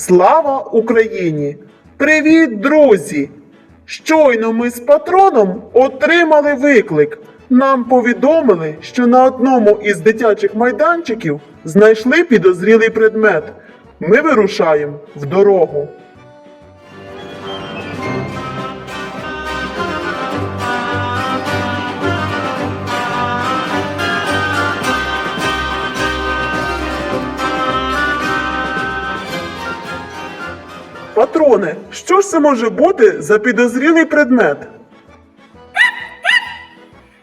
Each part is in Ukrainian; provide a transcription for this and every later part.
Слава Україні! Привіт, друзі! Щойно ми з патроном отримали виклик. Нам повідомили, що на одному із дитячих майданчиків знайшли підозрілий предмет. Ми вирушаємо в дорогу. Патроне, що ж це може бути за підозрілий предмет?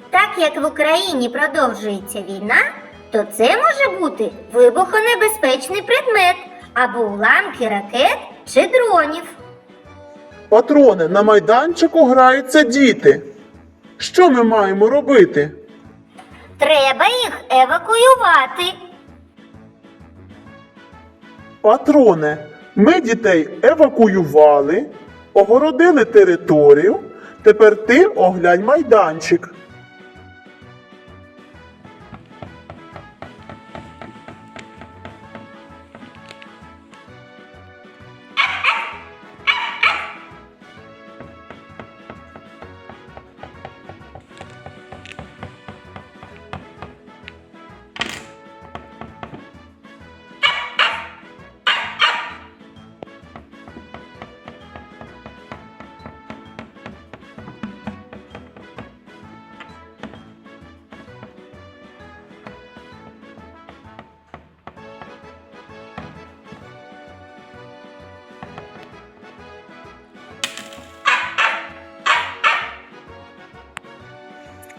Так як в Україні продовжується війна, то це може бути вибухонебезпечний предмет або уламки ракет чи дронів. Патроне, на майданчику граються діти. Що ми маємо робити? Треба їх евакуювати. Патроне, ми дітей евакуювали, огородили територію. Тепер ти оглянь майданчик.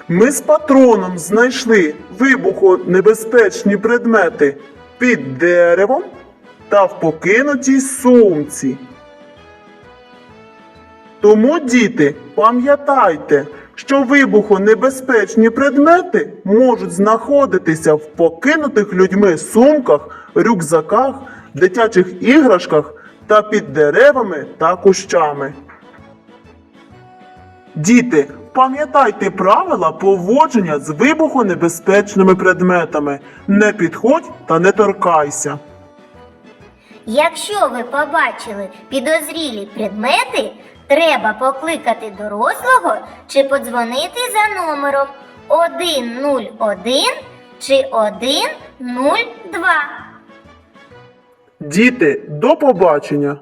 Ми з патроном знайшли вибухонебезпечні предмети під деревом та в покинутій сумці. Тому, діти, пам'ятайте, що вибухонебезпечні предмети можуть знаходитися в покинутих людьми сумках, рюкзаках, дитячих іграшках та під деревами та кущами. Діти, пам'ятайте правила поводження з вибухонебезпечними предметами. Не підходь та не торкайся. Якщо ви побачили підозрілі предмети, треба покликати дорослого чи подзвонити за номером 101 чи 102. Діти, до побачення!